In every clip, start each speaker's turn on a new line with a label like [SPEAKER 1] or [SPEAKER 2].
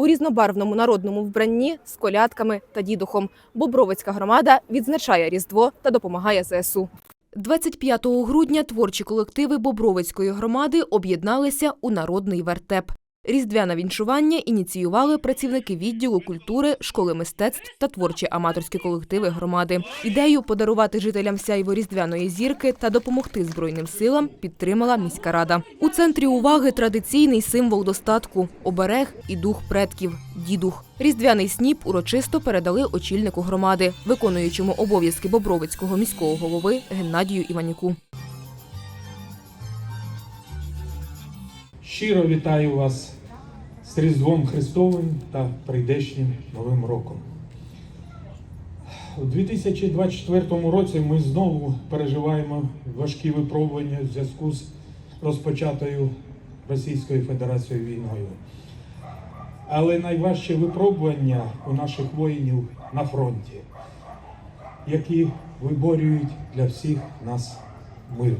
[SPEAKER 1] у різнобарвному народному вбранні з колядками та дідухом. Бобровицька громада відзначає Різдво та допомагає ЗСУ. 25 грудня творчі колективи Бобровицької громади об'єдналися у народний вертеп. Різдвяне віншування ініціювали працівники відділу культури, школи мистецтв та творчі аматорські колективи громади. Ідею подарувати жителям сяйво різдвяної зірки та допомогти збройним силам підтримала міська рада. У центрі уваги традиційний символ достатку оберег і дух предків дідух. Різдвяний сніп урочисто передали очільнику громади, виконуючому обов'язки Бобровицького міського голови Геннадію Іванюку.
[SPEAKER 2] Щиро вітаю вас з Різдвом Христовим та прийдешнім Новим роком. У 2024 році ми знову переживаємо важкі випробування в зв'язку з розпочатою Російською Федерацією війною. Але найважче випробування у наших воїнів на фронті, які виборюють для всіх нас мир.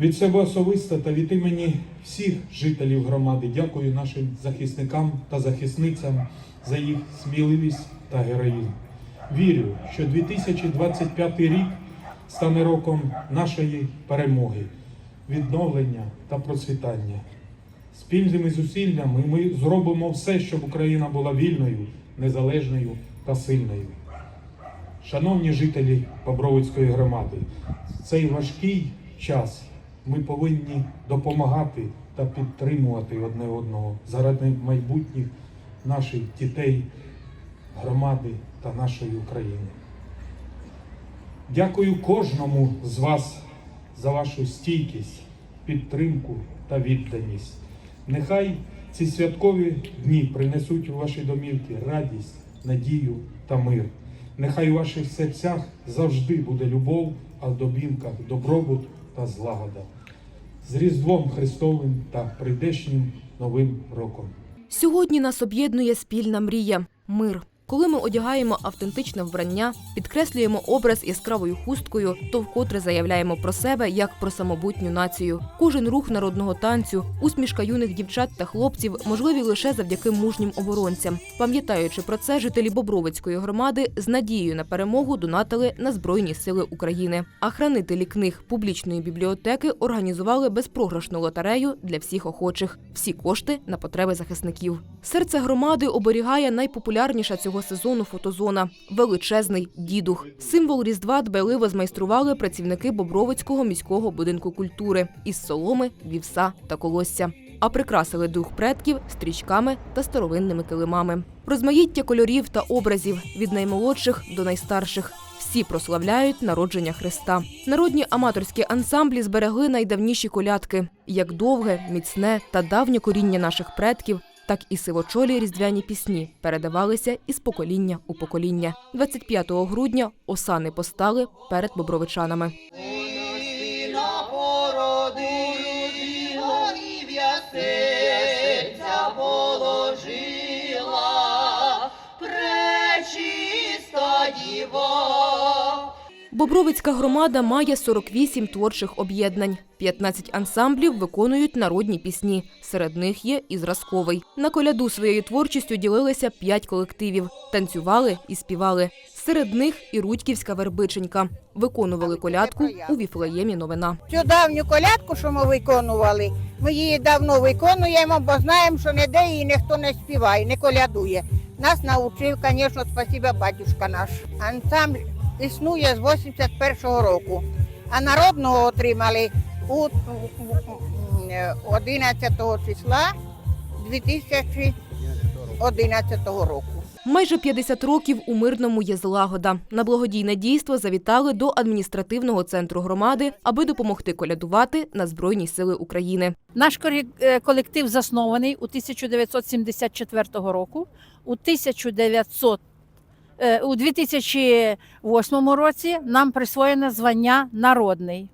[SPEAKER 2] Від себе особисто та від імені всіх жителів громади дякую нашим захисникам та захисницям за їх сміливість та героїзм. Вірю, що 2025 рік стане роком нашої перемоги, відновлення та процвітання. Спільними зусиллями ми зробимо все, щоб Україна була вільною, незалежною та сильною. Шановні жителі Бобровицької громади, цей важкий час ми повинні допомагати та підтримувати одне одного заради майбутніх наших дітей, громади та нашої України. Дякую кожному з вас за вашу стійкість, підтримку та відданість. Нехай ці святкові дні принесуть у ваші домівки радість, надію та мир. Нехай у ваших серцях завжди буде любов, а в домівках добробут та злагода. З Різдвом Христовим та прийдешнім Новим роком.
[SPEAKER 1] Сьогодні нас об'єднує спільна мрія мир. Коли ми одягаємо автентичне вбрання, підкреслюємо образ яскравою хусткою, то вкотре заявляємо про себе як про самобутню націю. Кожен рух народного танцю, усмішка юних дівчат та хлопців можливі лише завдяки мужнім оборонцям. Пам'ятаючи про це, жителі Бобровицької громади з надією на перемогу донатили на Збройні Сили України. А хранителі книг публічної бібліотеки організували безпрограшну лотерею для всіх охочих. Всі кошти на потреби захисників. Серце громади оберігає найпопулярніша цього сезону фотозона величезний дідух. Символ різдва дбайливо змайстрували працівники Бобровицького міського будинку культури із соломи, вівса та колосся. А прикрасили дух предків стрічками та старовинними килимами. Розмаїття кольорів та образів від наймолодших до найстарших. Всі прославляють народження Христа. Народні аматорські ансамблі зберегли найдавніші колядки, як довге, міцне та давнє коріння наших предків, так і сивочолі різдвяні пісні передавалися із покоління у покоління. 25 грудня осани постали перед бобровичанами. Бобровицька громада має 48 творчих об'єднань. 15 ансамблів виконують народні пісні. Серед них є і зразковий. На коляду своєю творчістю ділилися 5 колективів. Танцювали і співали. Серед них і Рудьківська вербиченька. Виконували колядку у Віфлеємі новина.
[SPEAKER 3] Цю давню колядку, що ми виконували, ми її давно виконуємо, бо знаємо, що ніде її ніхто не співає, не колядує. Нас навчив, звісно, спасіба батюшка наш. Ансамбль існує з 81-го року, а народного отримали у 11 числа 2011 року.
[SPEAKER 1] Майже 50 років у мирному є злагода. На благодійне дійство завітали до адміністративного центру громади, аби допомогти колядувати на Збройні Сили України.
[SPEAKER 4] Наш е, колектив заснований у 1974 року. У 1900 е, у 2008 році нам присвоєне звання народний.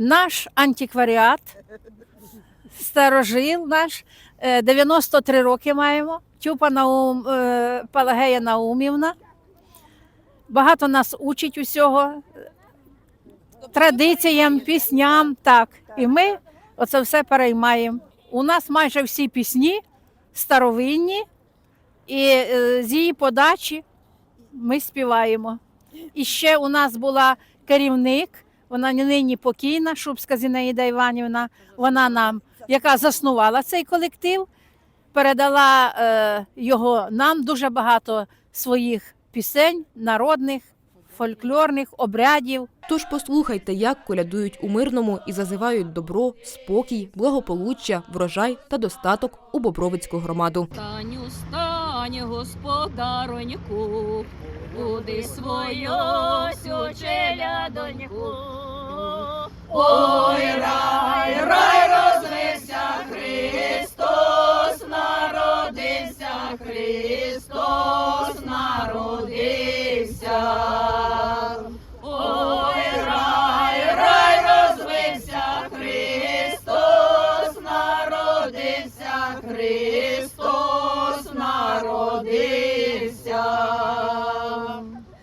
[SPEAKER 4] Наш антикваріат, старожил наш, е, 93 роки маємо. Тюпа Наум, е, Пелагея Наумівна. Багато нас учить усього, традиціям, пісням. Так. І ми оце все переймаємо. У нас майже всі пісні старовинні, і е, з її подачі ми співаємо. І ще у нас була керівник, вона нині покійна, Шубська Зінаїда Іванівна, вона нам, яка заснувала цей колектив, передала е, його нам дуже багато своїх пісень, народних, фольклорних, обрядів.
[SPEAKER 1] Тож послухайте, як колядують у мирному і зазивають добро, спокій, благополуччя, врожай та достаток у Бобровицьку громаду.
[SPEAKER 5] Стань, господароньку, буди свою сючеля доньку. Ой, рай, рай, розвився Христос, народився Христос, народився.